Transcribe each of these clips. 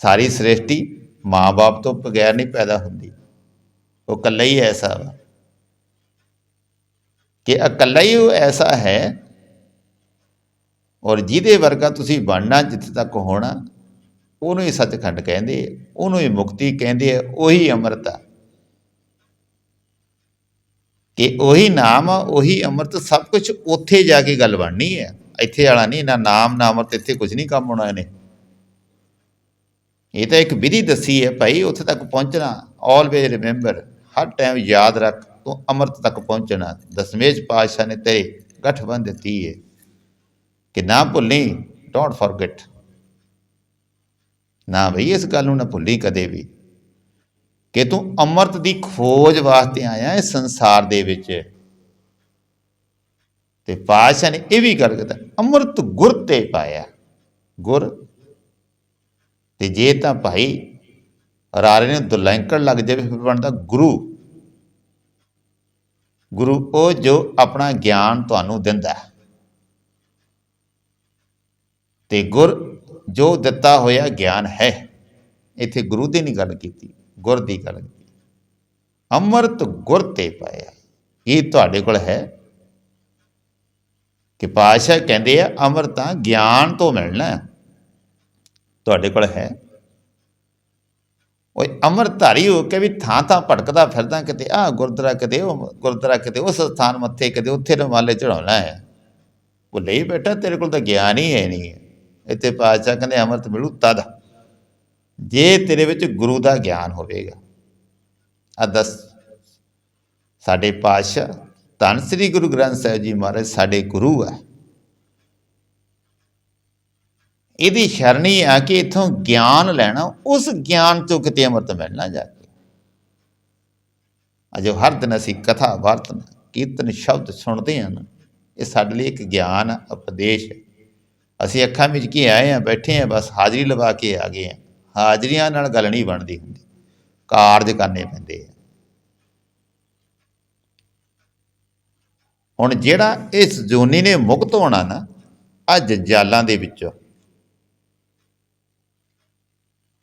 ਸਾਰੀ ਸ੍ਰਿਸ਼ਟੀ ਮਾਂ-ਬਾਪ ਤੋਂ ਬਗੈਰ ਨਹੀਂ ਪੈਦਾ ਹੁੰਦੀ। ਉਹ ਇਕੱਲਾ ਹੀ ਐਸਾ ਵਾ। ਕਿ ਇਕੱਲਾ ਹੀ ਉਹ ਐਸਾ ਹੈ ਔਰ ਜਿਹਦੇ ਵਰਗਾ ਤੁਸੀਂ ਬਣਨਾ ਜਿੱਥੇ ਤੱਕ ਹੋਣਾ, ਉਹਨੂੰ ਹੀ ਸੱਚਖੰਡ ਕਹਿੰਦੇ ਉਹਨੂੰ ਹੀ ਮੁਕਤੀ ਕਹਿੰਦੇ ਆ, ਉਹੀ ਅੰਮ੍ਰਿਤ ਆ। ਕਿ ਉਹੀ ਨਾਮ ਆ, ਉਹੀ ਅੰਮ੍ਰਿਤ ਸਭ ਕੁਝ ਉੱਥੇ ਜਾ ਕੇ ਗੱਲ ਬਣਨੀ ਹੈ ਇੱਥੇ ਵਾਲਾ ਨਹੀਂ, ਨਾ ਨਾਮ, ਨਾ ਅੰਮ੍ਰਿਤ, ਇੱਥੇ ਕੁਝ ਨਹੀਂ ਕੰਮ ਹੋਣਾ ਇਹਨੇ। ਇਹ ਤਾਂ ਇੱਕ ਵਿਧੀ ਦੱਸੀ ਹੈ ਭਾਈ, ਉੱਥੇ ਤੱਕ ਪਹੁੰਚਣਾ ਆਲਵੇਜ਼ ਰਿਮੈਂਬਰ ਹਰ ਟਾਈਮ ਯਾਦ ਰੱਖ, ਤੂੰ ਅੰਮ੍ਰਿਤ ਤੱਕ ਪਹੁੰਚਣਾ ਦਸਮੇਸ਼ ਪਾਤਸ਼ਾਹ ਨੇ ਤੇਰੇ ਗਠਬੰਧ ਦਿੱਤੀ ਹੈ। ਕਿ ਨਾ ਭੁੱਲੀ ਡੋਂਟ ਫੋਰਗੇਟ ਨਾ ਬਈ, ਇਸ ਗੱਲ ਨੂੰ ਨਾ ਭੁੱਲੀ ਕਦੇ ਵੀ। ਕਿ ਤੂੰ ਅੰਮ੍ਰਿਤ ਦੀ ਖੋਜ ਵਾਸਤੇ ਆਇਆ ਇਸ ਸੰਸਾਰ ਦੇ ਵਿੱਚ। ਤੇ ਪਾਤਸ਼ਾਹ ਨੇ ਇਹ ਵੀ ਗੱਲ ਕੀਤਾ ਅੰਮ੍ਰਿਤ ਗੁਰ ਤੇ ਪਾਇਆ। ਗੁਰ ਤੇ ਜੇ ਤਾਂ ਭਾਈ ਰਾਰੇ ਨੂੰ ਦੁਲੈਂਕੜ ਲੱਗ ਜਾਵੇ, ਫਿਰ ਬਣਦਾ ਗੁਰੂ। ਗੁਰੂ ਉਹ ਜੋ ਆਪਣਾ ਗਿਆਨ ਤੁਹਾਨੂੰ ਦਿੰਦਾ ਹੈ। ਤੇ ਗੁਰ ਜੋ ਦਿੱਤਾ ਹੋਇਆ ਗਿਆਨ ਹੈ, ਇੱਥੇ ਗੁਰੂ ਦੀ ਨਹੀਂ ਗੱਲ ਕੀਤੀ, ਗੁਰ ਦੀ ਗੱਲ ਕੀਤੀ। ਅੰਮ੍ਰਿਤ ਗੁਰ ਤੇ ਪਾਇਆ ਇਹ ਤੁਹਾਡੇ ਕੋਲ ਹੈ ਕਿ ਪਾਸ਼ਾ ਕਹਿੰਦੇ ਆ, ਅੰਮ੍ਰਿਤਾਂ ਗਿਆਨ ਤੋਂ ਮਿਲਣਾ ਹੈ। ਤੁਹਾਡੇ ਕੋਲ ਹੈ? ਓਏ ਅੰਮ੍ਰਿਤਧਾਰੀ ਹੋ ਕੇ ਵੀ ਥਾਂ ਥਾਂ ਭਟਕਦਾ ਫਿਰਦਾ ਕਿਤੇ ਆ ਗੁਰਦੁਆਰਾ ਕਿਤੇ, ਉਹ ਗੁਰਦੁਆਰਾ ਕਿਤੇ, ਉਸ ਸਥਾਨ ਮੱਥੇ ਕਿਤੇ, ਉੱਥੇ ਰੁਮਾਲੇ ਚੜਾਉਣਾ ਹੈ। ਉਹ ਨਹੀਂ ਬੇਟਾ ਤੇਰੇ ਕੋਲ ਤਾਂ ਗਿਆਨ ਹੀ ਹੈ ਨਹੀਂ। ਇੱਥੇ ਪਾਤਸ਼ਾਹ ਕਹਿੰਦੇ, ਅੰਮ੍ਰਿਤ ਮਿਲੂ ਤਦ। ਜੇ ਤੇਰੇ ਵਿੱਚ ਗੁਰੂ ਦਾ ਗਿਆਨ ਹੋਵੇਗਾ। ਆ ਦਸ। ਸਾਡੇ ਪਾਤਸ਼ਾਹ, ਧੰਨ ਸ੍ਰੀ ਗੁਰੂ ਗ੍ਰੰਥ ਸਾਹਿਬ ਜੀ ਮਹਾਰਾਜ, ਸਾਡੇ ਗੁਰੂ ਆ ਇਹਦੀ ਸ਼ਰਣੀ ਆ ਕਿ ਇਥੋਂ ਗਿਆਨ ਲੈਣਾ ਉਸ ਗਿਆਨ ਤੋਂ ਕਿਤੇ ਅੰਮ੍ਰਿਤ ਮਿਲਣਾ ਜਾ ਕੇ ਅਜੋ ਹਰ ਦਿਨ ਅਸੀਂ ਕਥਾ ਵਾਰਤਨ ਕੀਰਤਨ ਸ਼ਬਦ ਸੁਣਦੇ ਹਾਂ ਨਾ ਇਹ ਸਾਡੇ ਲਈ ਇੱਕ ਗਿਆਨ ਆ, ਉਪਦੇਸ਼ ਹੈ। ਅਸੀਂ ਅੱਖਾਂ ਵਿੱਚ ਕੀ ਆਏ ਆ ਬੈਠੇ ਆ ਬਸ ਹਾਜ਼ਰੀ ਲਵਾ ਕੇ ਆ ਗਏ ਆ ਹਾਜ਼ਰੀਆਂ ਨਾਲ ਗੱਲ ਨਹੀਂ ਬਣਦੀ ਹੁੰਦੀ। ਕਾਰਜ ਕਰਨੇ ਪੈਂਦੇ ਆ। ਹੁਣ ਜਿਹੜਾ ਇਸ ਜੋਨੀ ਨੇ ਮੁਕਤ ਹੋਣਾ ਨਾ ਅੱਜ ਜਾਲਾਂ ਦੇ ਵਿੱਚੋਂ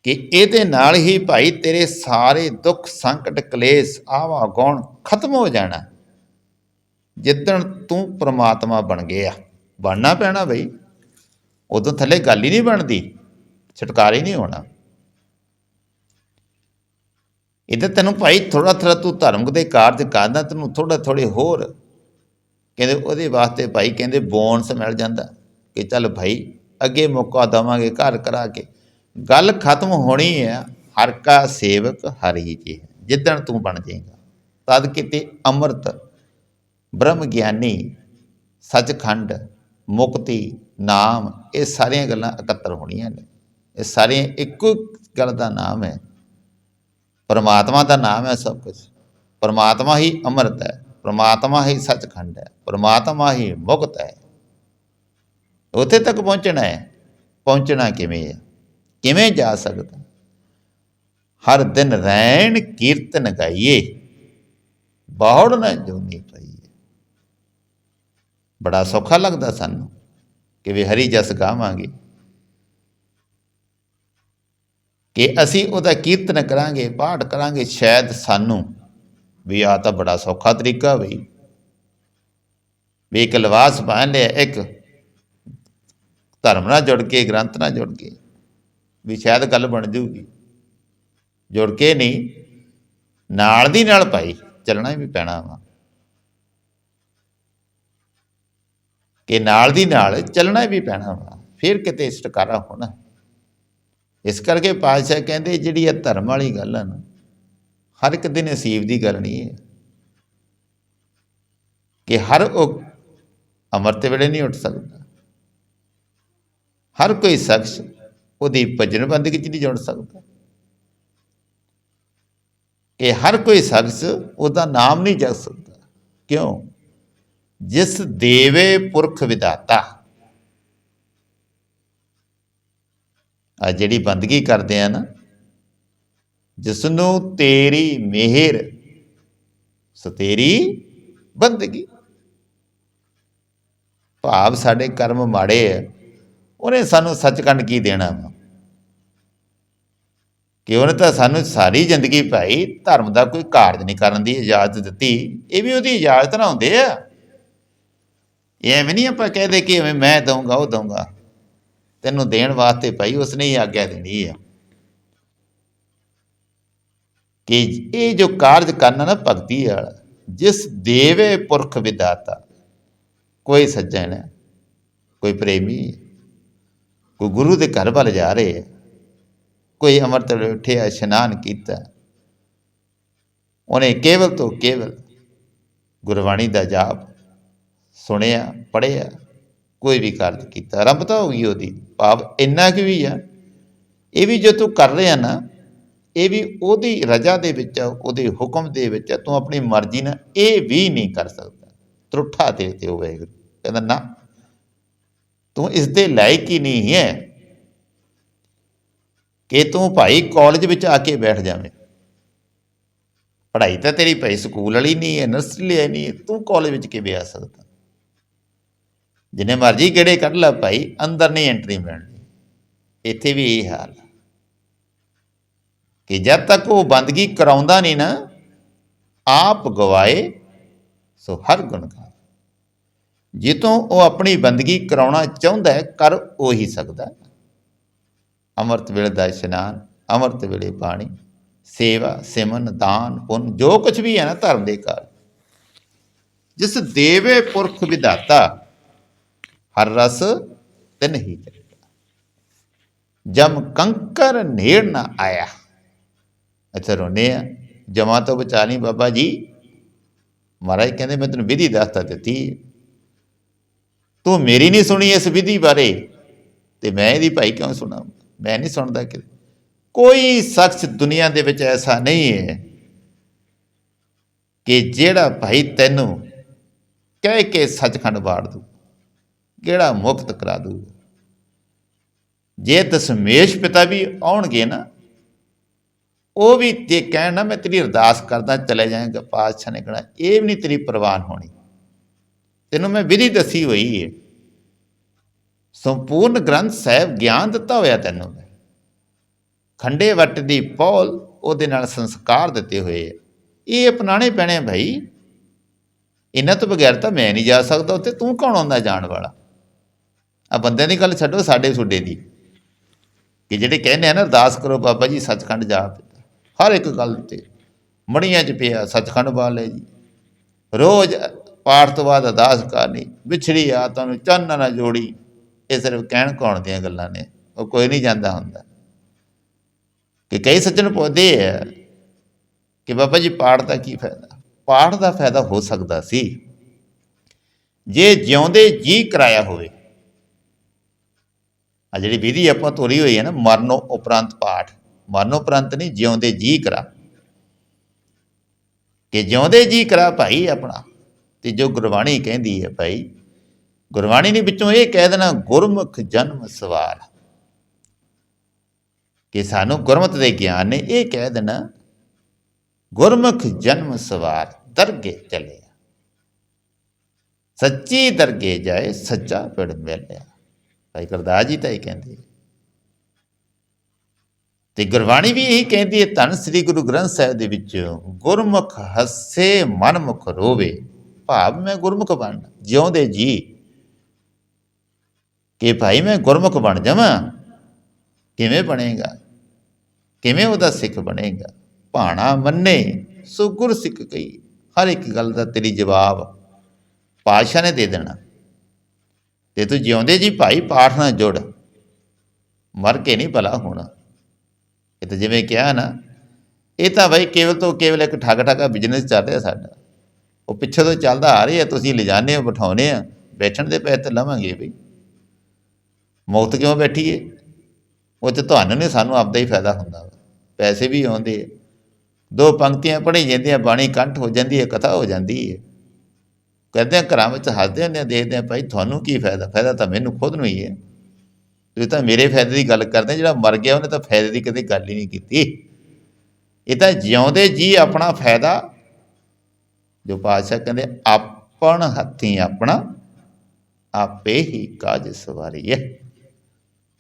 ਕਿ ਇਹਦੇ ਨਾਲ ਹੀ ਭਾਈ ਤੇਰੇ ਸਾਰੇ ਦੁੱਖ ਸੰਕਟ ਕਲੇਸ਼ ਆਵਾ ਗੌਣ ਖਤਮ ਹੋ ਜਾਣਾ। ਜਿੱਦਣ ਤੂੰ ਪ੍ਰਮਾਤਮਾ ਬਣ ਗਿਆ, ਬਣਨਾ ਪੈਣਾ ਬਈ। ਉਦੋਂ ਥੱਲੇ ਗੱਲ ਹੀ ਨਹੀਂ ਬਣਦੀ, ਛੁਟਕਾਰਾ ਹੀ ਨਹੀਂ ਹੋਣਾ। ਇਹਦੇ ਤੈਨੂੰ ਭਾਈ ਥੋੜਾ ਥੋੜਾ ਤੂੰ ਧਰਮ ਦੇ ਕਾਰਜ ਕਰਦਾ, ਤੈਨੂੰ ਥੋੜਾ ਥੋੜੇ ਹੋਰ ਕਹਿੰਦੇ ਉਹਦੇ ਵਾਸਤੇ ਭਾਈ ਕਹਿੰਦੇ ਬੋਨਸ ਮਿਲ ਜਾਂਦਾ ਕਿ ਚੱਲ ਭਾਈ ਅੱਗੇ ਮੌਕਾ ਦਵਾਂਗੇ ਘਰ ਕਰਾ ਕੇ। ਗੱਲ ਖਤਮ ਹੋਣੀ ਹੈ, ਹਰ ਕਾ ਸੇਵਕ ਹਰੀ ਜੀ ਜਿੱਦਣ ਤੂੰ ਬਣ ਜਾਏਗਾ, ਤਦ ਕਿਤੇ ਅੰਮ੍ਰਿਤ, ਬ੍ਰਹਮ ਗਿਆਨੀ, ਸੱਚਖੰਡ, ਮੁਕਤੀ, ਨਾਮ, ਇਹ ਸਾਰੀਆਂ ਗੱਲਾਂ ਇਕੱਤਰ ਹੋਣੀਆਂ ਨੇ। ਇਹ ਸਾਰੀਆਂ ਇੱਕੋ ਗੱਲ ਦਾ ਨਾਮ ਹੈ। ਪਰਮਾਤਮਾ ਦਾ ਨਾਮ ਹੈ ਸਭ ਕੁਝ ਪਰਮਾਤਮਾ ਹੀ ਅੰਮ੍ਰਿਤ ਹੈ, ਪਰਮਾਤਮਾ ਹੀ ਸੱਚਖੰਡ ਹੈ, ਪਰਮਾਤਮਾ ਹੀ ਮੁਕਤ ਹੈ। ਉੱਥੇ ਤੱਕ ਪਹੁੰਚਣਾ ਹੈ। ਪਹੁੰਚਣਾ ਕਿਵੇਂ ਹੈ? ਕਿਵੇਂ ਜਾ ਸਕਦਾ? ਹਰ ਦਿਨ ਰਹਿਣ ਕੀਰਤਨ ਗਾਈਏ, ਬਾਹੜ ਨਾ ਜੋਨੀ ਪਈਏ। ਬੜਾ ਸੌਖਾ ਲੱਗਦਾ ਸਾਨੂੰ ਕਿ ਵੀ ਹਰੀ ਜਸ ਗਾਵਾਂਗੇ। ਕਿ ਅਸੀਂ ਉਹਦਾ ਕੀਰਤਨ ਕਰਾਂਗੇ, ਪਾਠ ਕਰਾਂਗੇ, ਸ਼ਾਇਦ ਸਾਨੂੰ ਵੀ ਆ ਤਾਂ ਬੜਾ ਸੌਖਾ ਤਰੀਕਾ ਬਈ। ਵੀ ਇੱਕ ਲਿਬਾਸ ਪਹਿਨ ਲਿਆ, ਇੱਕ ਧਰਮ ਨਾਲ ਜੁੜ ਕੇ, ਗ੍ਰੰਥ ਨਾਲ ਜੁੜ ਕੇ। ਵੀ ਸ਼ਾਇਦ ਗੱਲ ਬਣ ਜੂਗੀ ਜੁੜ ਕੇ ਨਹੀਂ, ਨਾਲ ਦੀ ਨਾਲ ਭਾਈ, ਚੱਲਣਾ ਵੀ ਪੈਣਾ ਵਾ। ਕਿ ਨਾਲ ਦੀ ਨਾਲ ਚੱਲਣਾ ਵੀ ਪੈਣਾ ਵਾ, ਫਿਰ ਕਿਤੇ ਛੁਟਕਾਰਾ ਹੋਣਾ। ਇਸ ਕਰਕੇ ਪਾਤਸ਼ਾਹ ਕਹਿੰਦੇ, ਜਿਹੜੀ ਇਹ ਧਰਮ ਵਾਲੀ ਗੱਲ ਹੈ ਨਾ, ਹਰ ਇੱਕ ਦਿਨ ਨਸੀਬ ਦੀ ਗੱਲ ਨਹੀਂ ਹੈ। ਕਿ ਹਰ ਉਹ ਅਮਰਤ ਵੇਲੇ ਨਹੀਂ ਉੱਠ ਸਕਦਾ। ਹਰ ਕੋਈ ਸ਼ਖਸ ਉਹਦੀ ਭਜਨ ਬੰਦਗੀ ਚ ਨਹੀਂ ਜੁੜ ਸਕਦਾ। ਕਿ ਹਰ ਕੋਈ ਸ਼ਖਸ ਉਹਦਾ ਨਾਮ ਨਹੀਂ ਜਪ ਸਕਦਾ। ਕਿਉਂ? ਜਿਸ ਦੇਵੇ ਪੁਰਖ ਵਿਦਾਤਾ ਆ ਜਿਹੜੀ ਬੰਦਗੀ ਕਰਦੇ ਆ ਨਾ ਜਿਸ ਨੂੰ ਤੇਰੀ ਮਿਹਰ, ਸਤੇਰੀ ਬੰਦਗੀ। ਭਾਵ ਸਾਡੇ ਕਰਮ ਮਾੜੇ ਆ। ਉਹਨੇ ਸਾਨੂੰ ਸੱਚਖੰਡ ਕੀ ਦੇਣਾ ਵਾ? ਕਿ ਉਹਨੇ ਤਾਂ ਸਾਨੂੰ ਸਾਰੀ ਜ਼ਿੰਦਗੀ ਭਾਈ ਧਰਮ ਦਾ ਕੋਈ ਕਾਰਜ ਨਹੀਂ ਕਰਨ ਦੀ ਇਜਾਜ਼ਤ ਦਿੱਤੀ। ਇਹ ਵੀ ਉਹਦੀ ਇਜਾਜ਼ਤ ਨਾਲ ਹੁੰਦੇ ਆ। ਐਵੇਂ ਨਹੀਂ ਆਪਾਂ ਕਹਦੇ ਕਿ ਐਵੇਂ ਮੈਂ ਦਊਂਗਾ, ਉਹ ਦਊਂਗਾ। ਤੈਨੂੰ ਦੇਣ ਵਾਸਤੇ ਭਾਈ ਉਸਨੇ ਹੀ ਆਗਿਆ ਦੇਣੀ ਆ। ਕਿ ਇਹ ਜੋ ਕਾਰਜ ਕਰਨਾ ਨਾ ਭਗਤੀ ਵਾਲਾ, ਜਿਸ ਦੇਵੇ ਪੁਰਖ ਵਿਦਾਤਾ ਕੋਈ ਸੱਜਣ, ਕੋਈ ਪ੍ਰੇਮੀ ਕੋਈ ਗੁਰੂ ਦੇ ਘਰ ਵੱਲ ਜਾ ਰਹੇ। ਹੈ ਕੋਈ ਅੰਮ੍ਰਿਤ ਵੇਲੇ ਇਸ਼ਨਾਨ ਕੀਤਾ। ਉਹਨੇ ਕੇਵਲ ਤੋਂ ਕੇਵਲ ਗੁਰਬਾਣੀ ਦਾ ਜਾਪ ਸੁਣਿਆ ਪੜਿਆ ਕੋਈ ਵੀ ਕਾਰਜ ਕੀਤਾ। ਆਰੰਭਤਾ ਹੋ ਗਈ ਉਹਦੀ ਭਾਵ ਇੰਨਾ ਕਿ ਵੀ ਆ। ਇਹ ਵੀ ਜੋ ਤੂੰ ਕਰ ਰਿਹਾ ਨਾ ਇਹ ਵੀ ਉਹਦੀ ਰਜ਼ਾ ਦੇ ਵਿੱਚ ਆ, ਉਹਦੇ ਹੁਕਮ ਦੇ ਵਿੱਚ ਤੂੰ ਆਪਣੀ ਮਰਜ਼ੀ ਨਾਲ ਇਹ ਵੀ ਨਹੀਂ ਕਰ ਸਕਦਾ। ਤਰੁੱਠਾ ਤੇ ਤੇ ਹੋਵੇ ਕਹਿੰਦਾ ਨਾ ਤੂੰ ਇਸ ਦੇ ਲਾਇਕ ਹੀ ਨਹੀਂ ਹੈ ਕਿ ਤੂੰ ਭਾਈ ਕਾਲਜ ਵਿੱਚ ਆ ਕੇ ਬੈਠ ਜਾਵੇਂ। ਪੜ੍ਹਾਈ ਤਾਂ ਤੇਰੀ ਭਾਈ ਸਕੂਲ ਵਾਲੀ ਨਹੀਂ ਹੈ ਨਰਸਰੀ ਲਈ ਨਹੀਂ ਹੈ, ਤੂੰ ਕਾਲਜ ਵਿੱਚ ਕਿਵੇਂ ਆ ਸਕਦਾ? ਜਿੰਨੇ ਮਰਜ਼ੀ ਕਿਹੜੇ ਕੱਢ ਲੈ ਭਾਈ, ਅੰਦਰ ਨਹੀਂ ਐਂਟਰੀ ਮਿਲਣੀ। ਇੱਥੇ ਵੀ ਇਹ ਹਾਲ ਕਿ ਜਦ ਤੱਕ ਉਹ ਬੰਦਗੀ ਕਰਾਉਂਦਾ ਨਹੀਂ ਨਾ, ਆਪ ਗਵਾਏ ਸੋ ਹਰ ਗੁਣ ਗਾਏ। ਜਿੱਤੋਂ ਉਹ ਆਪਣੀ ਬੰਦਗੀ ਕਰਾਉਣਾ ਚਾਹੁੰਦਾ ਹੈ, ਕਰ ਉਹ ਹੀ ਸਕਦਾ ਹੈ। ਅੰਮ੍ਰਿਤ ਵੇਲੇ ਦਾ ਇਸ਼ਨਾਨ, ਅੰਮ੍ਰਿਤ ਵੇਲੇ ਪਾਣੀ, ਸੇਵਾ ਸਿਮਨ ਦਾਨ, ਪੁੰਨ, ਜੋ ਕੁਝ ਵੀ ਹੈ ਨਾ ਧਰਮ ਦੇ ਕਾਰਜ। ਜਿਸ ਦੇਵੇ ਪੁਰਖ ਵਿਧਾਤਾ, ਹਰ ਰਸ ਤਿਨ ਹੀ ਚਲੇਗਾ ਜਮ ਕੰਕਰ ਨੇੜ ਨਾ ਆਇਆ। ਇੱਥੇ ਰੋਨੇ ਆ, ਜਮਾ ਤੋਂ ਬਚਾ ਲਈ ਬਾਬਾ ਜੀ। ਮਹਾਰਾਜ ਕਹਿੰਦੇ, ਮੈਂ ਤੈਨੂੰ ਵਿਧੀ ਦੱਸਤਾ ਦਿੱਤੀ ਤੂੰ ਮੇਰੀ ਨਹੀਂ ਸੁਣੀ ਇਸ ਵਿਧੀ ਬਾਰੇ। ਤੇ ਮੈਂ ਇਹਦੀ ਭਾਈ ਕਿਉਂ ਸੁਣਾ ਮੈਂ ਨਹੀਂ ਸੁਣਦਾ ਕਿ ਕੋਈ ਸ਼ਖਸ ਦੁਨੀਆ ਦੇ ਵਿੱਚ ਐਸਾ ਨਹੀਂ ਹੈ ਕਿ ਜਿਹੜਾ ਭਾਈ ਤੈਨੂੰ ਕਹਿ ਕੇ ਸੱਚਖੰਡ ਬਾੜ ਦੂ ਕਿਹੜਾ ਮੁਕਤ ਕਰਾ ਦੂ। ਜੇ ਦਸ਼ਮੇਸ਼ ਪਿਤਾ ਵੀ ਆਉਣਗੇ ਨਾ, ਉਹ ਵੀ ਤੇ ਕਹਿਣਾ ਮੈਂ ਤੇਰੀ ਅਰਦਾਸ ਕਰਦਾ, ਚਲੇ ਜਾਏਗਾ, ਪਾਤਸ਼ਾਹ ਨੇ ਕਹਿਣਾ, ਇਹ ਵੀ ਨਹੀਂ ਤੇਰੀ ਪ੍ਰਵਾਨ ਹੋਣੀ। ਤੈਨੂੰ ਮੈਂ ਵਿਧੀ ਦੱਸੀ ਹੋਈ ਹੈ ਸੰਪੂਰਨ ਗ੍ਰੰਥ ਸਾਹਿਬ ਗਿਆਨ ਦਿੱਤਾ ਹੋਇਆ ਤੈਨੂੰ ਮੈਂ। ਖੰਡੇ ਵੱਟ ਦੀ ਪੌਲ ਉਹਦੇ ਨਾਲ ਸੰਸਕਾਰ ਦਿੱਤੇ ਹੋਏ ਆ। ਇਹ ਅਪਣਾਣੇ ਪੈਣੇ ਆ ਭਾਈ। ਇਹਨਾਂ ਤੋਂ ਬਗੈਰ ਤਾਂ ਮੈਂ ਨਹੀਂ ਜਾ ਸਕਦਾ ਉੱਥੇ। ਤੂੰ ਕੌਣ ਆਉਂਦਾ ਜਾਣ ਵਾਲਾ? ਆ ਬੰਦੇ ਦੀ ਗੱਲ ਛੱਡੋ, ਸਾਡੇ ਸੁੱਡੇ ਦੀ। ਕਿ ਜਿਹੜੇ ਕਹਿੰਦੇ ਆ ਨਾ, ਅਰਦਾਸ ਕਰੋ ਬਾਬਾ ਜੀ, ਸੱਚਖੰਡ ਜਾ ਪਿਤਾ ਹਰ ਇੱਕ ਗੱਲ ਤੇ ਮੜੀਆਂ 'ਚ ਪਿਆ, ਸੱਚਖੰਡ ਵਾਲੇ ਜੀ। ਰੋਜ਼ ਪਾਠ ਤੋਂ ਬਾਅਦ ਅਦਾਸ ਕਰਨੀ, ਵਿਛੜੀ ਆ ਤੁਹਾਨੂੰ ਚੰਨ ਨਾ ਜੋੜੀ, ਇਹ ਸਿਰਫ ਕਹਿਣ ਕੌਣ ਦੀਆਂ ਗੱਲਾਂ ਨੇ? ਉਹ ਕੋਈ ਨਹੀਂ ਜਾਂਦਾ ਹੁੰਦਾ। ਕਿ ਕਈ ਸੱਜਣ ਪੁੱਛਦੇ ਆ ਕਿ ਬਾਬਾ ਜੀ, ਪਾਠ ਦਾ ਕੀ ਫਾਇਦਾ? ਪਾਠ ਦਾ ਫਾਇਦਾ ਹੋ ਸਕਦਾ ਸੀ। ਜੇ ਜਿਉਂਦੇ ਜੀ ਕਰਾਇਆ ਹੋਵੇ। ਆ ਜਿਹੜੀ ਵਿਧੀ ਆਪਾਂ ਤੋਰੀ ਹੋਈ ਹੈ ਨਾ, ਮਰਨੋ ਉਪਰੰਤ ਪਾਠ। ਮਰਨੋ ਉਪਰੰਤ ਨਹੀਂ, ਜਿਉਂਦੇ ਜੀ ਕਰਾ। ਕਿ ਜਿਉਂਦੇ ਜੀ ਕਰਾ ਭਾਈ ਆਪਣਾ। ਤੇ ਜੋ ਗੁਰਬਾਣੀ ਕਹਿੰਦੀ ਹੈ ਭਾਈ, ਗੁਰਬਾਣੀ ਨੇ ਵਿੱਚੋਂ ਇਹ ਕਹਿ ਦੇਣਾ, ਗੁਰਮੁਖ ਜਨਮ ਸਵਾਰ। ਕਿ ਸਾਨੂੰ ਗੁਰਮਤ ਦੇ ਗਿਆਨ ਨੇ ਇਹ ਕਹਿ ਦੇਣਾ, ਗੁਰਮੁਖ ਜਨਮ ਸਵਾਰ, ਦਰਗੇ ਚਲੇ ਸੱਚੀ ਦਰਗੇ ਜਾਏ, ਸੱਚਾ ਪਿੜ ਮਿਲਿਆ। ਭਾਈ ਗੁਰਦਾਸ ਜੀ ਤਾਂ ਇਹ ਕਹਿੰਦੇ ਤੇ ਗੁਰਬਾਣੀ ਵੀ ਇਹੀ ਕਹਿੰਦੀ ਹੈ, ਧੰਨ ਸ੍ਰੀ ਗੁਰੂ ਗ੍ਰੰਥ ਸਾਹਿਬ ਦੇ ਵਿੱਚ, ਗੁਰਮੁਖ ਹੱਸੇ, ਮਨਮੁਖ ਰੋਵੇ। ਭਾਵ ਮੈਂ ਗੁਰਮੁਖ ਬਣ ਜਿਉਂਦੇ ਜੀ ਕਿ ਭਾਈ ਮੈਂ ਗੁਰਮੁਖ ਬਣ ਜਾਵਾਂ, ਕਿਵੇਂ ਬਣੇਗਾ? ਕਿਵੇਂ ਉਹਦਾ ਸਿੱਖ ਬਣੇਗਾ? ਭਾਣਾ ਮੰਨੇ ਸੋ ਗੁਰ ਸਿੱਖ ਕਈ ਹਰ ਇੱਕ ਗੱਲ ਦਾ ਤੇਰੀ ਜਵਾਬ ਪਾਤਸ਼ਾਹ ਨੇ ਦੇ ਦੇਣਾ। ਤੇ ਤੂੰ ਜਿਉਂਦੇ ਜੀ ਭਾਈ, ਪਾਠ ਨਾਲ ਜੁੜ। ਮਰ ਕੇ ਨਹੀਂ ਭਲਾ ਹੋਣਾ। ਇਹ ਤਾਂ ਜਿਵੇਂ ਕਿਹਾ ਨਾ, ਇਹ ਤਾਂ ਭਾਈ ਕੇਵਲ ਤੋਂ ਕੇਵਲ ਇੱਕ ਠੱਗ ਠੱਗਾ ਬਿਜ਼ਨਸ ਚੱਲ ਰਿਹਾ ਸਾਡਾ। ਉਹ ਪਿੱਛੇ ਤੋਂ ਚੱਲਦਾ ਆ ਰਿਹਾ, ਤੁਸੀਂ ਲਿਜਾਣੇ ਹੋ, ਬਿਠਾਉਨੇ ਆ। ਬੈਠਣ ਦੇ ਪੈਸੇ ਤਾਂ ਲਵਾਂਗੇ ਬਈ। ਮੁਫਤ ਕਿਉਂ ਬੈਠੀਏ? ਉਹ ਤੇ ਤੁਹਾਨੂੰ ਨਹੀਂ ਸਾਨੂੰ ਆਪਦਾ ਹੀ ਫਾਇਦਾ ਹੁੰਦਾ ਵਾ। ਪੈਸੇ ਵੀ ਆਉਂਦੇ ਆ। ਦੋ ਪੰਕਤੀਆਂ ਪੜ੍ਹੀ ਜਾਂਦੀਆਂ, ਬਾਣੀ ਕੰਠ ਹੋ ਜਾਂਦੀ ਹੈ, ਕਥਾ ਹੋ ਜਾਂਦੀ ਹੈ। ਕਹਿੰਦੇ ਆ, ਘਰਾਂ ਵਿੱਚ ਹੱਸਦੇ ਹੁੰਦੇ ਆ, ਦੇਖਦੇ ਆ, ਭਾਈ ਤੁਹਾਨੂੰ ਕੀ ਫਾਇਦਾ? ਫਾਇਦਾ ਤਾਂ ਮੈਨੂੰ ਖੁਦ ਨੂੰ ਹੀ ਹੈ। ਤੁਸੀਂ ਤਾਂ ਮੇਰੇ ਫਾਇਦੇ ਦੀ ਗੱਲ ਕਰਦੇ ਜਿਹੜਾ ਮਰ ਗਿਆ ਉਹਨੇ ਤਾਂ ਫਾਇਦੇ ਦੀ ਕਦੇ ਗੱਲ ਹੀ ਨਹੀਂ ਕੀਤੀ। ਇਹ ਤਾਂ ਜਿਉਂਦੇ ਜੀ ਆਪਣਾ ਫਾਇਦਾ ਜੋ ਪਾਤਸ਼ਾਹ ਕਹਿੰਦੇ, ਆਪਣ ਹੱਥੀ ਆਪਣਾ ਆਪੇ ਹੀ ਕਾਜ ਸਵਾਰੀਏ।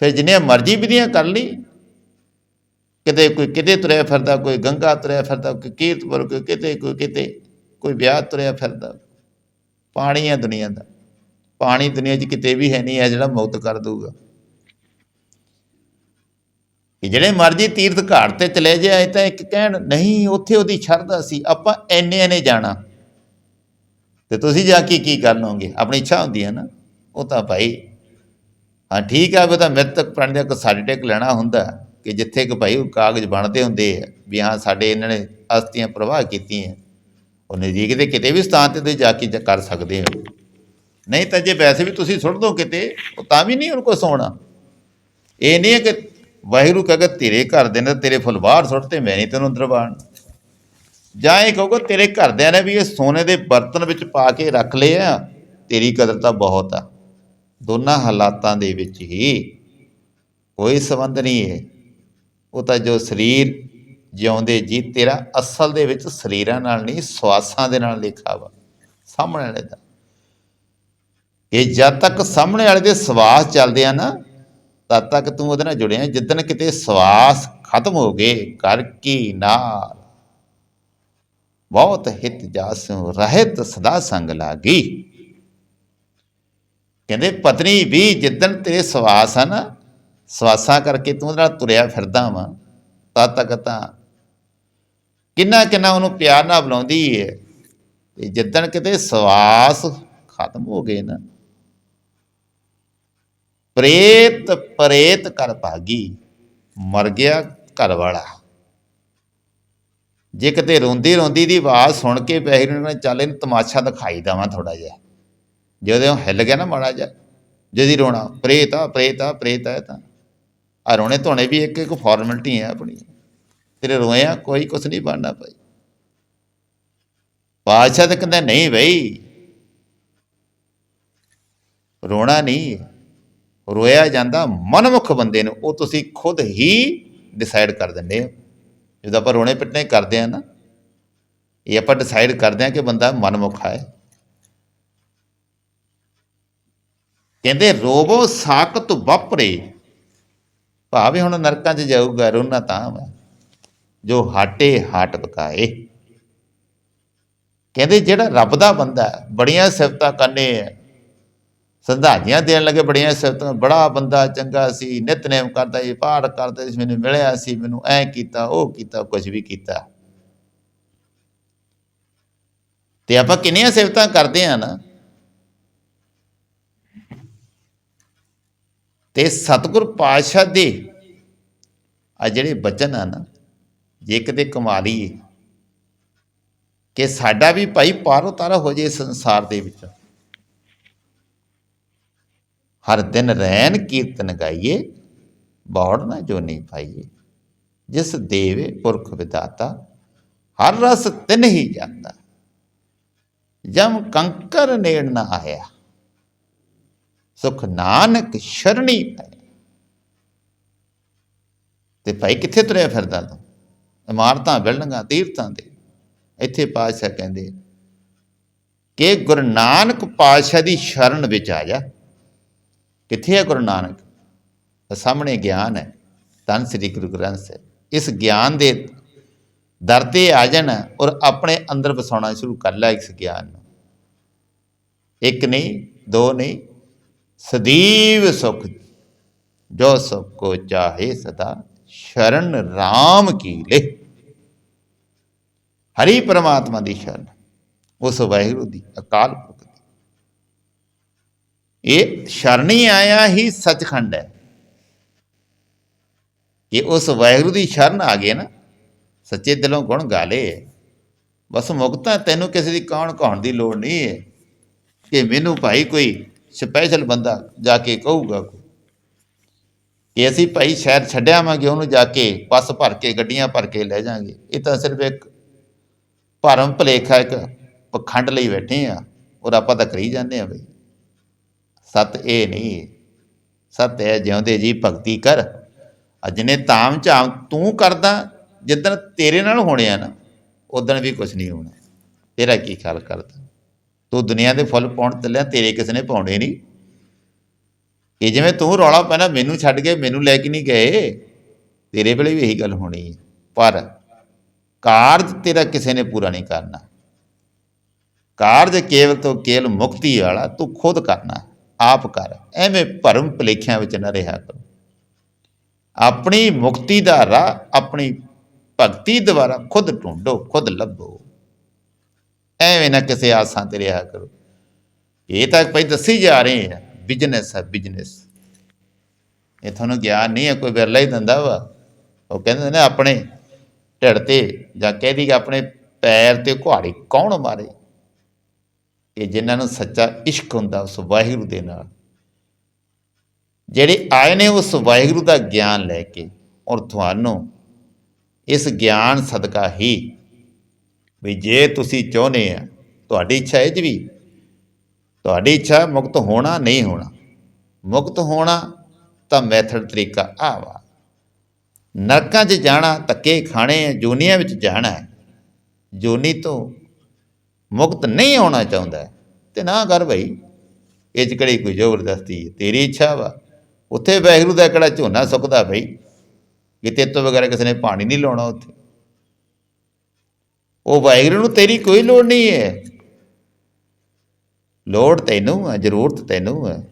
ਫਿਰ ਜਿੰਨੇ ਮਰਜ਼ੀ ਵਿਧੀਆਂ ਕਰ ਲਈ, ਕਿਤੇ ਕੋਈ ਕਿਤੇ ਤੁਰਿਆ ਫਿਰਦਾ, ਕੋਈ ਗੰਗਾ ਤੁਰਿਆ ਫਿਰਦਾ, ਕੋਈ ਕੀਰਤਪੁਰ ਕੋਈ ਕਿਤੇ ਕੋਈ ਕਿਤੇ, ਕੋਈ ਵਿਆਹ ਤੁਰਿਆ ਫਿਰਦਾ ਪਾਣੀ ਹੈ ਦੁਨੀਆ ਦਾ। ਪਾਣੀ ਦੁਨੀਆ 'ਚ ਕਿਤੇ ਵੀ ਹੈ ਨਹੀਂ ਹੈ ਜਿਹੜਾ ਮੁਕਤ ਕਰ ਦੂਗਾ ਕਿ ਜਿਹੜੇ ਮਰਜ਼ੀ ਤੀਰਥ ਘਾਟ ਤੇ ਚਲੇ ਜਾਏ, ਤਾਂ ਇੱਕ ਕਹਿਣ, ਨਹੀਂ, ਉੱਥੇ ਉਹਦੀ ਸ਼ਰਧਾ ਸੀ, ਆਪਾਂ ਐਨੇ ਐਨੇ ਜਾਣਾ। ਤੇ ਤੁਸੀਂ ਜਾ ਕੇ ਕੀ ਕਰ ਲਓਗੇ ਆਪਣੀ ਇੱਛਾ ਹੁੰਦੀ ਹੈ ਨਾ। ਉਹ ਤਾਂ ਭਾਈ, ਹਾਂ, ਠੀਕ ਆ, ਵੀ ਤਾਂ ਮ੍ਰਿਤਕ ਪ੍ਰਾਣੀ ਦਾ ਕੋਈ ਸਰਟੀਫਿਕੇਟ ਲੈਣਾ ਹੁੰਦਾ ਕਿ ਜਿੱਥੇ ਕਿ ਭਾਈ ਉਹ ਕਾਗਜ਼ ਬਣਦੇ ਹੁੰਦੇ ਆ ਵੀ ਹਾਂ, ਸਾਡੇ ਇਹਨਾਂ ਨੇ ਅਸਤੀਆਂ ਪ੍ਰਵਾਹ ਕੀਤੀਆਂ ਉਹ ਨਜ਼ਦੀਕ ਦੇ ਕਿਤੇ ਵੀ ਸਥਾਨ ਤੇ ਤੁਸੀਂ ਜਾ ਕੇ ਕਰ ਸਕਦੇ ਹੋ। ਨਹੀਂ ਤਾਂ ਜੇ ਵੈਸੇ ਵੀ ਤੁਸੀਂ ਸੁੱਟ ਦੋ ਕਿਤੇ, ਉਹ ਤਾਂ ਵੀ ਨਹੀਂ ਉਹਨੂੰ ਕੋਈ ਸੋਣਾ। ਇਹ ਨਹੀਂ ਹੈ ਕਿ ਵਾਹਿਗੁਰੂ ਕਹੇਗਾ ਤੇਰੇ ਘਰ ਦੇ ਨੇ ਤੇਰੇ ਫੁਲਵਾਰ ਸੁੱਟ ਤੇ ਮੈਂ ਨਹੀਂ ਤੈਨੂੰ ਅੰਦਰ ਜਾਂ ਇਹ ਕਹੋਗੇ ਤੇਰੇ ਘਰਦਿਆਂ ਨੇ ਵੀ ਇਹ ਸੋਨੇ ਦੇ ਬਰਤਨ ਵਿੱਚ ਪਾ ਕੇ ਰੱਖ ਲਏ ਆ, ਤੇਰੀ ਕਦਰ ਤਾਂ ਬਹੁਤ ਆ। ਦੋਨਾਂ ਹਾਲਾਤਾਂ ਦੇ ਵਿੱਚ ਹੀ ਕੋਈ ਸੰਬੰਧ ਨਹੀਂ ਹੈ ਉਹ ਤਾਂ ਜੋ ਸਰੀਰ ਜਿਉਂਦੇ ਜੀ, ਤੇਰਾ ਅਸਲ ਦੇ ਵਿੱਚ ਸਰੀਰਾਂ ਨਾਲ ਨਹੀਂ, ਸਵਾਸਾਂ ਦੇ ਨਾਲ ਲਿਖਾ ਵਾ, ਸਾਹਮਣੇ ਵਾਲੇ ਦਾ। ਇਹ ਜਦ ਤੱਕ ਸਾਹਮਣੇ ਵਾਲੇ ਦੇ ਸਵਾਸ ਚੱਲਦੇ ਆ ਨਾ, ਤਦ ਤੱਕ ਤੂੰ ਉਹਦੇ ਨਾਲ ਜੁੜਿਆ। ਜਿੱਦਣ ਕਿਤੇ ਸਵਾਸ ਖਤਮ ਹੋ ਗਏ, ਕਰ ਕੀ ਨਾਲ ਬਹੁਤ ਹਿਤ ਜਾਸੁ ਰਹਿਤ ਸਦਾ ਸੰਗ ਲਾਗੀ। ਕਹਿੰਦੇ, ਪਤਨੀ ਵੀ ਜਿੱਦਣ ਤੇਰੇ ਸਵਾਸ ਆ ਨਾ, ਸਵਾਸਾਂ ਕਰਕੇ ਤੂੰ ਉਹਦੇ ਨਾਲ ਤੁਰਿਆ ਫਿਰਦਾ ਵਾ, ਤਦ ਤੱਕ ਤਾਂ ਕਿੰਨਾ ਕਿੰਨਾ ਉਹਨੂੰ ਪਿਆਰ ਨਾਲ ਬੁਲਾਉਂਦੀ ਹੈ ਤੇ ਜਿੱਦਣ ਕਿਤੇ ਸਵਾਸ ਖਤਮ ਹੋ ਗਏ ਨਾ ਪ੍ਰੇਤ ਪ੍ਰੇਤ ਕਰ ਭਾਗੀ, ਮਰ ਗਿਆ ਘਰ ਵਾਲਾ। ਜੇ ਕਿਤੇ ਰੋਂਦੀ ਰੋਂਦੀ ਦੀ ਆਵਾਜ਼ ਸੁਣ ਕੇ ਪੈਸੇ ਨੂੰ ਚੱਲ ਇਹਨੂੰ ਤਮਾਸ਼ਾ ਦਿਖਾਈ ਦਵਾਂ ਥੋੜਾ ਜਿਹਾ। ਜਦੋਂ ਹਿੱਲ ਗਿਆ ਨਾ ਮਾੜਾ ਜਿਹਾ ਜਦੀ ਰੋਣਾ, ਪ੍ਰੇਤ ਆ ਪ੍ਰੇਤ ਆ ਪ੍ਰੇਤ ਆ ਤਾਂ। ਆ ਰੋਣੇ ਧੋਣੇ ਵੀ ਇੱਕ ਇੱਕ ਫਾਰਮੈਲਿਟੀ ਹੈ ਆਪਣੀ। ਤੇਰੇ ਰੋਇਆ ਕੋਈ ਕੁਛ ਨਹੀਂ ਬਣਨਾ ਭਾਈ। ਬਾਦਸ਼ਾਹ ਤਾਂ ਕਹਿੰਦਾ, ਨਹੀਂ ਬਈ, ਰੋਣਾ ਨਹੀਂ। ਰੋਇਆ ਜਾਂਦਾ ਮਨਮੁਖ ਬੰਦੇ ਨੂੰ, ਉਹ ਤੁਸੀਂ ਖੁਦ ਹੀ ਡਿਸਾਈਡ ਕਰ ਦਿੰਦੇ ਹੋ। ਜਦੋਂ ਆਪਾਂ ਰੋਣੇ ਪਿੱਟਣੇ ਕਰਦੇ ਆ ਨਾ, ਇਹ ਆਪਾਂ ਡਿਸਾਈਡ ਕਰਦੇ ਆ ਕਿ ਬੰਦਾ ਮਨਮੁਖਾ ਹੈ। ਕਹਿੰਦੇ, ਰੋਵੋ ਸਾਕਤ ਵਾਪਰੇ। ਭਾਵੇਂ ਹੁਣ ਨਰਕਾਂ 'ਚ ਜਾਊਗਾ ਰੋਣਾ ਤਾਂ ਵਾ। ਜੋ ਹਾਟੇ ਹਾਟ ਬਕਾਏ। ਕਹਿੰਦੇ, ਜਿਹੜਾ ਰੱਬ ਦਾ ਬੰਦਾ ਬੜੀਆਂ ਸਿਫਤਾਂ ਕਰਨੇ ਆ। ਸੰਧਾਜੀਆਂ ਦੇਣ ਲੱਗੇ ਬੜੀਆਂ ਸਿਫਤਾਂ ਬੜਾ ਬੰਦਾ ਚੰਗਾ ਸੀ ਨਿਤਨੇਮ ਕਰਦਾ ਸੀ, ਪਾਠ ਕਰਦਾ ਸੀ, ਮੈਨੂੰ ਮਿਲਿਆ ਸੀ, ਮੈਨੂੰ ਐ ਕੀਤਾ, ਉਹ ਕੀਤਾ ਕੁਝ ਵੀ ਕੀਤਾ। ਤੇ ਆਪਾਂ ਕਿੰਨੀਆਂ ਸਿਫਤਾਂ ਕਰਦੇ ਆ ਨਾ। ਤੇ ਸਤਿਗੁਰ ਪਾਤਸ਼ਾਹ ਦੇ ਆ ਜਿਹੜੇ ਬਚਨ ਆ ਨਾ, ਜੇ ਕਿਤੇ ਕਮਾ ਲਈਏ, ਕਿ ਸਾਡਾ ਵੀ ਭਾਈ ਪਾਰ ਉਤਾਰਾ ਹੋ ਜੇ ਸੰਸਾਰ ਦੇ ਵਿੱਚ। ਹਰ ਦਿਨ ਰਹਿਣ ਕੀਰਤਨ ਗਾਈਏ ਬੌੜ ਨਾ ਜੋ ਨਹੀਂ ਪਾਈਏ, ਜਿਸ ਦੇਵੇ ਪੁਰਖ ਵਿਦਾਤਾ ਹਰ ਰਸ ਤਿਨ ਹੀ ਜਾਂਦਾ। ਜਮ ਕੰਕਰ ਨੇੜ ਨਾ ਆਇਆ, ਸੁਖ ਨਾਨਕ ਸ਼ਰਣੀ ਪੈ ਤੇ ਭਾਈ ਕਿੱਥੇ ਤੁਰਿਆ ਫਿਰਦਾ ਤੂੰ? ਇਮਾਰਤਾਂ ਬਿਲਡਿੰਗਾਂ ਤੀਰਥਾਂ ਦੇ। ਇੱਥੇ ਪਾਤਸ਼ਾਹ ਕਹਿੰਦੇ, ਕਿ ਗੁਰੂ ਨਾਨਕ ਪਾਤਸ਼ਾਹ ਦੀ ਸ਼ਰਨ ਵਿੱਚ ਆ ਜਾ ਕਿੱਥੇ ਹੈ ਗੁਰੂ ਨਾਨਕ? ਸਾਹਮਣੇ ਗਿਆਨ ਹੈ ਤਨ ਸ੍ਰੀ ਗੁਰੂ ਗ੍ਰੰਥ ਸਾਹਿਬ। ਇਸ ਗਿਆਨ ਦੇ ਦਰ ਤੇ ਆ ਜਾਣਾ ਔਰ ਆਪਣੇ ਅੰਦਰ ਵਸਾਉਣਾ ਸ਼ੁਰੂ ਕਰ ਲੈ ਇਸ ਗਿਆਨ ਨੂੰ। ਇੱਕ ਨਹੀਂ, ਦੋ ਨਹੀਂ, ਸਦੀਵ ਸੁਖ, ਜੋ ਸੁਖ ਕੋ ਚਾਹੇ ਸਦਾ, ਸ਼ਰਨ RAM ਕੀ ਲੈ। ਹਰੀ ਪਰਮਾਤਮਾ ਦੀ ਸ਼ਰਨ, ਉਸ ਵਾਹਿਗੁਰੂ ਦੀ ਅਕਾਲ ਪੁਰਖ। ਇਹ ਸ਼ਰਣੀ ਆਇਆ ਹੀ ਸੱਚਖੰਡ ਹੈ। ਕਿ ਉਸ ਵਾਹਿਗੁਰੂ ਦੀ ਸ਼ਰਨ ਆ ਗਏ ਨਾ, ਸੱਚੇ ਦਿਲੋਂ ਗੁਣ ਗਾਲੇ ਬਸ ਮੁਕਤਾ ਤੈਨੂੰ ਕਿਸੇ ਦੀ ਕੌਣ ਕਹਾਉਣ ਦੀ ਲੋੜ ਨਹੀਂ ਹੈ। ਕਿ ਮੈਨੂੰ ਭਾਈ ਕੋਈ ਸਪੈਸ਼ਲ ਬੰਦਾ ਜਾ ਕੇ ਕਹੂਗਾ ਕਿ ਅਸੀਂ ਭਾਈ ਸ਼ਹਿਰ ਛੱਡਿਆਵਾਂਗੇ, ਉਹਨੂੰ ਜਾ ਕੇ ਬੱਸ ਭਰ ਕੇ, ਗੱਡੀਆਂ ਭਰ ਕੇ ਲੈ ਜਾਾਂਗੇ ਇਹ ਤਾਂ ਸਿਰਫ ਇੱਕ ਭਰਮ ਭਲੇਖਾ, ਇੱਕ ਪਖੰਡ ਲਈ ਬੈਠੇ ਆ। ਔਰ ਆਪਾਂ ਤਾਂ ਕਰੀ ਜਾਂਦੇ ਆ ਬਈ। ਸਤ ਇਹ ਨਹੀਂ, ਸਤ ਹੈ ਜਿਉਂਦੇ ਜੀ ਭਗਤੀ ਕਰ। ਅਜਨੇ ਤਾਮ ਝਾਮ ਤੂੰ ਕਰਦਾ, ਜਿੱਦਣ ਤੇਰੇ ਨਾਲ ਹੋਣੇ ਆ ਨਾ ਉਦਣ ਵੀ ਕੁਝ ਨਹੀਂ ਹੋਣਾ। ਤੇਰਾ ਕੀ ਖਿਆਲ ਕਰਦਾ? ਤੂੰ ਦੁਨੀਆ ਦੇ ਫੁੱਲ ਪਾਉਣ ਚੱਲਿਆ, ਤੇਰੇ ਕਿਸ ਨੇ ਪਾਉਣੇ ਨਹੀਂ। ਇਹ ਜਿਵੇਂ ਤੂੰ ਰੌਲਾ ਪੈਣਾ ਮੈਨੂੰ ਛੱਡ ਕੇ ਮੈਨੂੰ ਲੈ ਕੇ ਨਹੀਂ ਗਏ, ਤੇਰੇ ਵੇਲੇ ਵੀ ਇਹੀ ਗੱਲ ਹੋਣੀ ਹੈ ਪਰ ਕਾਰਜ ਤੇਰਾ ਕਿਸੇ ਨੇ ਪੂਰਾ ਨਹੀਂ ਕਰਨਾ। ਕਾਰਜ ਕੇਵਲ ਤੋਂ ਕੇਵਲ ਮੁਕਤੀ ਵਾਲਾ ਤੂੰ ਖੁਦ ਕਰਨਾ। ਆਪ ਕਰ। ਐਵੇਂ ਭਰਮ ਭਲੇਖਿਆਂ ਵਿੱਚ ਨਾ ਰਿਹਾ ਕਰੋ। ਆਪਣੀ ਮੁਕਤੀ ਦਾ ਰਾਹ, ਆਪਣੀ ਭਗਤੀ ਦੁਆਰਾ ਖੁਦ ਢੂੰਡੋ, ਖੁਦ ਲੱਭੋ। ਐਵੇਂ ਨਾ ਕਿਸੇ ਆਸਾਂ ਤੇ ਰਿਹਾ ਕਰੋ। ਇਹ ਤਾਂ ਭਾਈ ਦੱਸੀ ਜਾ ਰਹੇ ਆ ਬਿਜ਼ਨਸ ਹੈ ਬਿਜ਼ਨਸ ਇਹ ਤੁਹਾਨੂੰ ਗਿਆਨ ਨਹੀਂ ਹੈ ਕੋਈ ਵਿਰਲਾ ਹੀ ਦਿੰਦਾ ਵਾ। ਉਹ ਕਹਿੰਦੇ ਨੇ ਆਪਣੇ ਢਿੱਡ ਤੇ ਜਾਂ ਕਹਿਦੀ ਕਿ ਆਪਣੇ ਪੈਰ ਤੇ ਕੁਹਾੜੀ ਕੌਣ ਮਾਰੇ? ਕਿ ਜਿਨ੍ਹਾਂ ਨੂੰ ਸੱਚਾ ਇਸ਼ਕ ਹੁੰਦਾ ਉਸ ਵਾਹਿਗੁਰੂ ਦੇ ਨਾਲ। ਜਿਹੜੇ ਆਏ ਨੇ ਉਸ ਵਾਹਿਗੁਰੂ ਦਾ ਗਿਆਨ ਲੈ ਕੇ, ਔਰ ਤੁਹਾਨੂੰ ਇਸ ਗਿਆਨ ਸਦਕਾ ਹੀ ਵੀ ਜੇ ਤੁਸੀਂ ਚਾਹੁੰਦੇ ਆ, ਤੁਹਾਡੀ ਇੱਛਾ ਇਹ ਵੀ, ਤੁਹਾਡੀ ਇੱਛਾ ਮੁਕਤ ਹੋਣਾ ਨਹੀਂ ਹੋਣਾ। ਮੁਕਤ ਹੋਣਾ ਤਾਂ ਮੈਥਡ ਤਰੀਕਾ ਆ ਵਾ। ਨਰਕਾਂ 'ਚ ਜਾਣਾ ਧੱਕੇ ਖਾਣੇ ਆ, ਜੂਨੀਆਂ ਵਿੱਚ ਜਾਣਾ ਹੈ। ਜੋਨੀ ਤੋਂ ਮੁਕਤ ਨਹੀਂ ਹੋਣਾ ਚਾਹੁੰਦਾ ਤੇ ਨਾ ਕਰ ਭਾਈ ਇਹ 'ਚ ਕਿਹੜੀ ਕੋਈ ਜ਼ਬਰਦਸਤੀ ਹੈ? ਤੇਰੀ ਇੱਛਾ ਵਾ। ਉੱਥੇ ਵੈਗਰੂ ਦਾ ਕਿਹੜਾ ਝੋਨਾ ਸੁੱਕਦਾ ਭਾਈ ਕਿ ਤੇਰੇ ਤੋਂ ਵਗੈਰਾ ਕਿਸੇ ਨੇ ਪਾਣੀ ਨਹੀਂ ਲਾਉਣਾ ਉੱਥੇ। ਉਹ ਵਾਹਿਗੁਰੂ ਨੂੰ ਤੇਰੀ ਕੋਈ ਲੋੜ ਨਹੀਂ ਹੈ। ਲੋੜ ਤੈਨੂੰ ਹੈ, ਜ਼ਰੂਰਤ ਤੈਨੂੰ ਹੈ।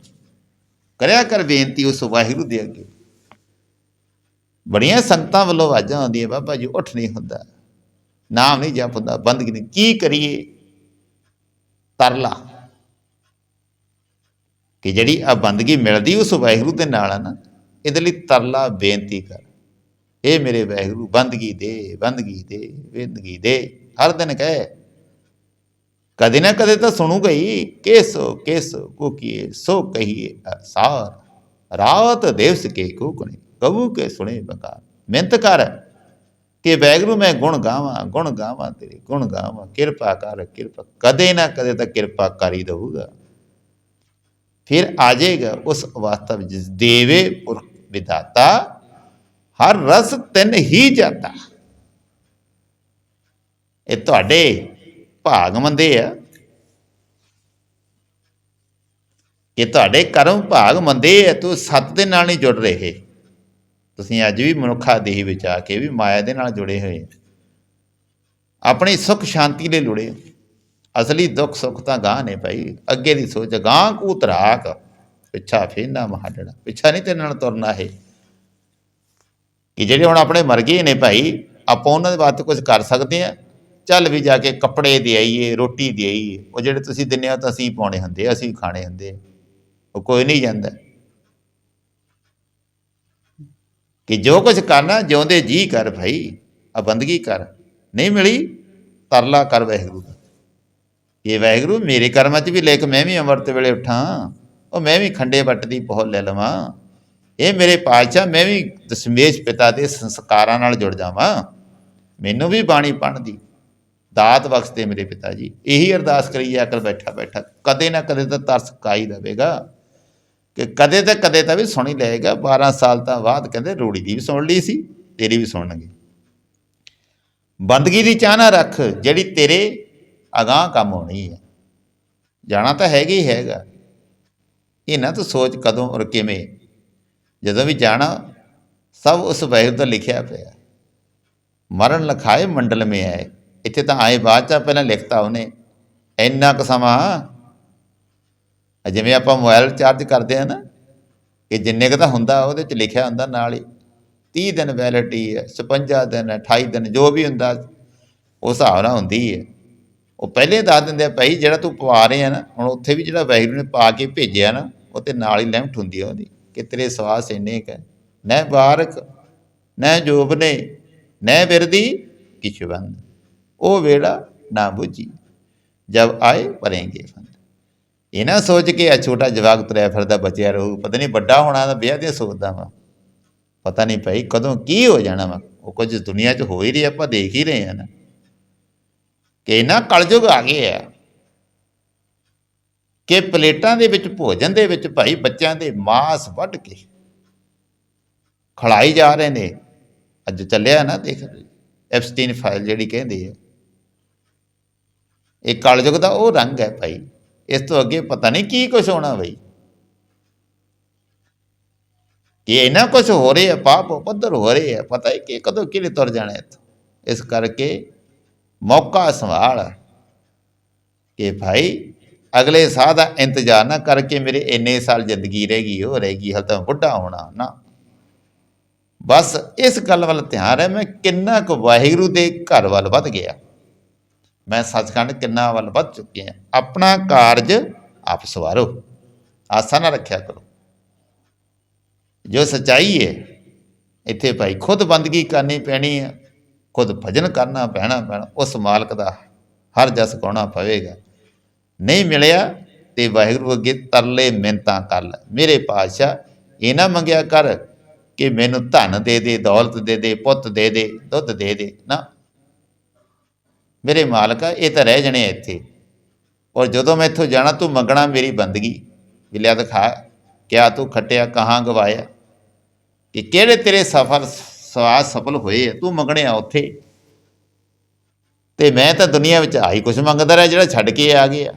ਕਰਿਆ ਕਰ ਬੇਨਤੀ ਉਸ ਵਾਹਿਗੁਰੂ ਦੇ ਅੱਗੇ। ਬੜੀਆਂ ਸੰਗਤਾਂ ਵੱਲੋਂ ਆਵਾਜ਼ਾਂ ਆਉਂਦੀਆਂ, ਬਾਬਾ ਜੀ, ਉੱਠ ਨਹੀਂ ਹੁੰਦਾ। ਨਾਮ ਨਹੀਂ ਜਪ ਹੁੰਦਾ ਬੰਦਗੀ ਨਹੀਂ। ਕੀ ਕਰੀਏ? ਤਰਲਾ ਕਿ ਜਿਹੜੀ ਆ ਬੰਦਗੀ ਮਿਲਦੀ ਉਸ ਵਾਹਿਗੁਰੂ ਦੇ ਨਾਲ ਆ ਨਾ, ਇਹਦੇ ਲਈ ਤਰਲਾ ਬੇਨਤੀ ਕਰ। ਇਹ ਮੇਰੇ ਵਾਹਿਗੁਰੂ, ਬੰਦਗੀ ਦੇ ਬੰਦਗੀ ਦੇ ਬੰਦਗੀ ਦੇ। ਹਰ ਦਿਨ ਕਹੇ। ਕਦੇ ਨਾ ਕਦੇ ਤਾਂ ਸੁਣੂ ਗਈ ਕੇਸੋ ਕੇਸੋ ਕੋ ਕੀਏ ਸੋ ਕਹੀਏ ਅਸਾਰ ਰਾਤ ਦਿਵਸ ਕੇ ਕੋ ਕਣੇ ਕਬੂ ਕੇ ਸੁਣੇ ਬਕਾਰ। ਮਿਹਨਤ ਕਰ। ਕਿ ਵੈਗਰੂ ਮੈਂ ਗੁਣ ਗਾਵਾਂ ਗੁਣ ਗਾਵਾਂ ਤੇਰੇ, ਗੁਣ ਗਾਵਾਂ। ਕਿਰਪਾ ਕਰ, ਕਿਰਪਾ। ਕਦੇ ਨਾ ਕਦੇ ਤਾਂ ਕਿਰਪਾ ਕਰ ਹੀ ਦਊਗਾ ਫਿਰ ਆ ਜਾਏਗਾ ਉਸ ਅਵਸਥਾ ਵਿੱਚ ਜਿਸ ਦੇਵੇ ਪੁਰਖ ਵਿਦਾਤਾ ਹਰ ਰਸ ਤਿੰਨ ਹੀ ਜਾਂਦਾ। ਇਹ ਤੁਹਾਡੇ ਭਾਗ ਮੰਦੇ ਆ। ਇਹ ਤੁਹਾਡੇ ਕਰਮ ਭਾਗ ਮੰਦੇ ਆ, ਤੂੰ ਸੱਤ ਦੇ ਨਾਲ ਨਹੀਂ ਜੁੜ ਰਹੇ। ਤੁਸੀਂ ਅੱਜ ਵੀ ਮਨੁੱਖਾ ਦੇਹ ਵਿੱਚ ਆ ਕੇ ਵੀ ਮਾਇਆ ਦੇ ਨਾਲ ਜੁੜੇ ਹੋਏ ਆਪਣੀ ਸੁਖ ਸ਼ਾਂਤੀ ਲਈ ਲੁੜੇ ਅਸਲੀ ਦੁੱਖ ਸੁੱਖ ਤਾਂ ਗਾਂ ਨੇ ਭਾਈ। ਅੱਗੇ ਦੀ ਸੋਚ ਗਾਂ ਕੂ ਤਰਾਕ। ਪਿੱਛਾ ਫੇਨਾ ਮਹਾਡਣਾ ਪਿੱਛਾ ਨਹੀਂ ਤੇਰੇ ਨਾਲ ਤੁਰਨਾ ਹੈ ਕਿ ਜਿਹੜੇ ਹੁਣ ਆਪਣੇ ਮਰ ਗਏ ਨੇ ਭਾਈ ਆਪਾਂ ਉਹਨਾਂ ਦੇ ਵਾਸਤੇ ਕੁਝ ਕਰ ਸਕਦੇ ਆ ਚੱਲ ਵੀ ਜਾ ਕੇ ਕੱਪੜੇ ਦੇ ਆਈਏ ਰੋਟੀ ਦੇ ਆਈਏ। ਉਹ ਜਿਹੜੇ ਤੁਸੀਂ ਦਿੰਦੇ ਹੋ ਤਾਂ ਅਸੀਂ ਪਾਉਣੇ ਹੁੰਦੇ ਆ, ਅਸੀਂ ਖਾਣੇ ਹੁੰਦੇ ਉਹ ਕੋਈ ਨਹੀਂ ਜਾਂਦਾ। ਕਿ ਜੋ ਕੁਝ ਕਰਨਾ, ਜਿਉਂਦੇ ਜੀ ਕਰ ਭਾਈ ਆ ਬੰਦਗੀ ਕਰ। ਨਹੀਂ ਮਿਲੀ, ਤਰਲਾ ਕਰ ਵਾਹਿਗੁਰੂ ਦਾ। ਇਹ ਵਾਹਿਗੁਰੂ, ਮੇਰੇ ਕਰਮਾਂ 'ਚ ਵੀ ਲੈ ਕੇ ਮੈਂ ਵੀ ਅੰਮ੍ਰਿਤ ਵੇਲੇ ਉੱਠਾਂ, ਉਹ ਮੈਂ ਵੀ ਖੰਡੇ ਵੱਟ ਦੀ ਪਹੁਲ ਲੈ ਲਵਾਂ। ਇਹ ਮੇਰੇ ਪਾਤਸ਼ਾਹ, ਮੈਂ ਵੀ ਦਸ਼ਮੇਸ਼ ਪਿਤਾ ਦੇ ਸੰਸਕਾਰਾਂ ਨਾਲ ਜੁੜ ਜਾਵਾਂ। ਮੈਨੂੰ ਵੀ ਬਾਣੀ ਪੜ੍ਹਨ ਦੀ ਦਾਤ ਬਖਸ਼ਦੇ ਮੇਰੇ ਪਿਤਾ ਜੀ। ਇਹੀ ਅਰਦਾਸ ਕਰੀ ਜਾ ਕਰ ਬੈਠਾ ਬੈਠਾ ਕਦੇ ਨਾ ਕਦੇ ਤਾਂ ਤਰਸ ਕਾਈ ਦੇਵੇਗਾ ਕਿ ਕਦੇ ਤਾਂ ਕਦੇ ਤਾਂ ਵੀ ਸੁਣ ਹੀ ਲਏਗਾ 12 ਸਾਲ ਤਾਂ ਬਾਅਦ ਕਹਿੰਦੇ ਰੂੜੀ ਦੀ ਵੀ ਸੁਣ ਲਈ ਸੀ, ਤੇਰੀ ਵੀ ਸੁਣਨਗੇ ਬੰਦਗੀ ਦੀ ਚਾਹ ਨਾ ਰੱਖ, ਜਿਹੜੀ ਤੇਰੇ ਅਗਾਹ ਕੰਮ ਹੋਣੀ ਹੈ। ਜਾਣਾ ਤਾਂ ਹੈਗਾ ਹੀ ਹੈਗਾ। ਇਹ ਨਾ ਤੂੰ ਸੋਚ ਕਦੋਂ ਔਰ ਕਿਵੇਂ? ਜਦੋਂ ਵੀ ਜਾਣਾ, ਸਭ ਉਸ ਵਾਹਿਗੁਰੂ ਦਾ ਲਿਖਿਆ ਪਿਆ। ਮਰਨ ਲਖਾਏ ਮੰਡਲ ਮੇ ਆਏ। ਇੱਥੇ ਤਾਂ ਆਏ ਬਾਅਦ ਚ ਪਹਿਲਾਂ ਲਿਖਤਾ ਉਹਨੇ। ਇੰਨਾ ਕੁ ਸਮਾਂ ਆ ਜਿਵੇਂ ਆਪਾਂ ਮੋਬਾਈਲ ਚਾਰਜ ਕਰਦੇ ਆ ਨਾ ਕਿ ਜਿੰਨੇ ਕੁ ਤਾਂ ਹੁੰਦਾ ਉਹਦੇ ਚ ਲਿਖਿਆ ਹੁੰਦਾ ਨਾਲ ਹੀ 30 ਦਿਨ ਵੈਲਿਡਿਟੀ ਹੈ 56 ਦਿਨ ਹੈ 28 ਦਿਨ, ਜੋ ਵੀ ਹੁੰਦਾ, ਉਹ ਹਿਸਾਬ ਨਾਲ ਹੁੰਦੀ ਹੈ। ਉਹ ਪਹਿਲੇ ਦੱਸ ਦਿੰਦੇ ਆ, ਭਾਈ ਜਿਹੜਾ ਤੂੰ ਪਵਾ ਰਹੇ ਆ ਨਾ, ਹੁਣ ਉੱਥੇ ਵੀ ਜਿਹੜਾ ਵਾਹਿਗੁਰੂ ਨੇ ਪਾ ਕੇ ਭੇਜਿਆ ਨਾ, ਉਹ ਤੇ ਨਾਲ ਹੀ ਲਿਮਟ ਹੁੰਦੀ ਆ ਉਹਦੀ, ਕਿ ਤੇਰੇ ਸਵਾਸ ਇੰਨੇ ਕ ਨੈ ਬਾਰਕ ਨੈ ਜੋਬ ਨੇ, ਨੈ ਬਿਰਦੀ ਕਿਛ ਬੰਦ ਉਹ ਵੇੜਾ ਨਾ ਬੁਝੀ, ਜਬ ਆਏ ਪਰੇਂਗੇ ਫੰਦ ਇਹ ਨਾ ਸੋਚ ਕੇ ਆ ਛੋਟਾ ਜਵਾਕ ਤੁਰਿਆ ਫਿਰਦਾ, ਬਚਿਆ ਰਹੂ। ਪਤਾ ਨਹੀਂ ਵੱਡਾ ਹੋਣਾ ਤਾਂ ਵਿਆਹ ਦੀਆਂ ਸੋਚਦਾ ਵਾ। ਪਤਾ ਨਹੀਂ ਭਾਈ ਕਦੋਂ ਕੀ ਹੋ ਜਾਣਾ ਵਾ। ਉਹ ਕੁਝ ਦੁਨੀਆ 'ਚ ਹੋ ਹੀ ਰਿਹਾ, ਆਪਾਂ ਦੇਖ ਹੀ ਰਹੇ ਆ ਨਾ। ਕਿ ਨਾ ਕਲਯੁਗ ਆ ਗਏ ਆ ਕਿ ਪਲੇਟਾਂ ਦੇ ਵਿੱਚ, ਭੋਜਨ ਦੇ ਵਿੱਚ ਭਾਈ ਬੱਚਿਆਂ ਦੇ ਮਾਸ ਵੱਢ ਕੇ ਖੜਾਈ ਜਾ ਰਹੇ ਨੇ। ਅੱਜ ਚੱਲਿਆ ਨਾ ਦੇਖ ਐਪਸਟੀਨ ਫਾਈਲ ਜਿਹੜੀ ਕਹਿੰਦੇ ਆ। ਇਹ ਕਲਯੁਗ ਦਾ ਉਹ ਰੰਗ ਹੈ ਭਾਈ। ਇਸ ਤੋਂ ਅੱਗੇ ਪਤਾ ਨਹੀਂ ਕੀ ਕੁਝ ਹੋਣਾ ਬਈ। ਕਿ ਇੰਨਾ ਕੁਝ ਹੋ ਰਿਹਾ, ਪਾਪ ਪੱਧਰ ਹੋ ਰਹੇ ਆ, ਪਤਾ ਹੀ ਕਿ ਕਦੋਂ ਕਿਹਨੇ ਤੁਰ ਜਾਣਾ ਇੱਥੋਂ। ਇਸ ਕਰਕੇ ਮੌਕਾ ਸੰਭਾਲ ਕਿ ਭਾਈ ਅਗਲੇ ਸਾਹ ਦਾ ਇੰਤਜ਼ਾਰ ਨਾ ਕਰਕੇ ਮੇਰੇ ਇੰਨੇ ਸਾਲ ਜ਼ਿੰਦਗੀ ਰਹੇਗੀ ਉਹ ਰਹੇਗੀ ਹਾਲ ਤਾਂ ਬੁੱਢਾ ਹੋਣਾ ਨਾ। ਬਸ ਇਸ ਗੱਲ ਵੱਲ ਧਿਆਨ ਹੈ ਮੈਂ ਕਿੰਨਾ ਕੁ ਵਾਹਿਗੁਰੂ ਦੇ ਘਰ ਵੱਲ ਵੱਧ ਗਿਆ। ਮੈਂ ਸੱਚਖੰਡ ਕਿੰਨਾ ਵੱਲ ਵੱਧ ਚੁੱਕਿਆ ਆਪਣਾ ਕਾਰਜ ਆਪ ਸਵਾਰੋ। ਆਸਾ ਨਾ ਰੱਖਿਆ ਕਰੋ। ਜੋ ਸਚਾਈ ਹੈ, ਇੱਥੇ ਭਾਈ ਖੁਦ ਬੰਦਗੀ ਕਰਨੀ ਪੈਣੀ ਹੈ, ਖੁਦ ਭਜਨ ਕਰਨਾ ਪੈਣਾ ਪੈਣਾ, ਉਸ ਮਾਲਕ ਦਾ ਹਰ ਜਸ ਗਾਉਣਾ ਪਵੇਗਾ। ਨਹੀਂ ਮਿਲਿਆ ਤੇ ਵਾਹਿਗੁਰੂ ਅੱਗੇ ਤਰਲੇ ਮਿੰਤਾਂ ਕਰ ਲੈ। ਮੇਰੇ ਪਾਤਸ਼ਾਹ, ਇਹ ਨਾ ਮੰਗਿਆ ਕਰ ਕਿ ਮੈਨੂੰ ਧਨ ਦੇ ਦੇ, ਦੌਲਤ ਦੇ ਦੇ, ਪੁੱਤ ਦੇ ਦੇ, ਦੁੱਧ ਦੇ ਦੇ। ਨਾ ਮੇਰੇ ਮਾਲਕਾ ਇਹ ਤਾਂ ਰਹਿ ਜਣੇ ਇੱਥੇ। ਔਰ ਜਦੋਂ ਮੈਂ ਇੱਥੋਂ ਜਾਣਾ, ਤੂੰ ਮੰਗਣਾ ਮੇਰੀ ਬੰਦਗੀ। ਵੀ ਲਿਆ ਦਿਖਾ, ਕਿਆ ਤੂੰ ਖੱਟਿਆ, ਕਹਾਂ ਗਵਾਇਆ? ਕਿ ਕਿਹੜੇ ਤੇਰੇ ਸਫਲ, ਸਵਾਦ ਸਫਲ ਹੋਏ ਆ? ਤੂੰ ਮੰਗਣਿਆ ਉੱਥੇ। ਤੇ ਮੈਂ ਤਾਂ ਦੁਨੀਆ ਵਿੱਚ ਆਹੀ ਕੁਝ ਮੰਗਦਾ ਰਿਹਾ ਜਿਹੜਾ ਛੱਡ ਕੇ ਆ ਗਿਆ।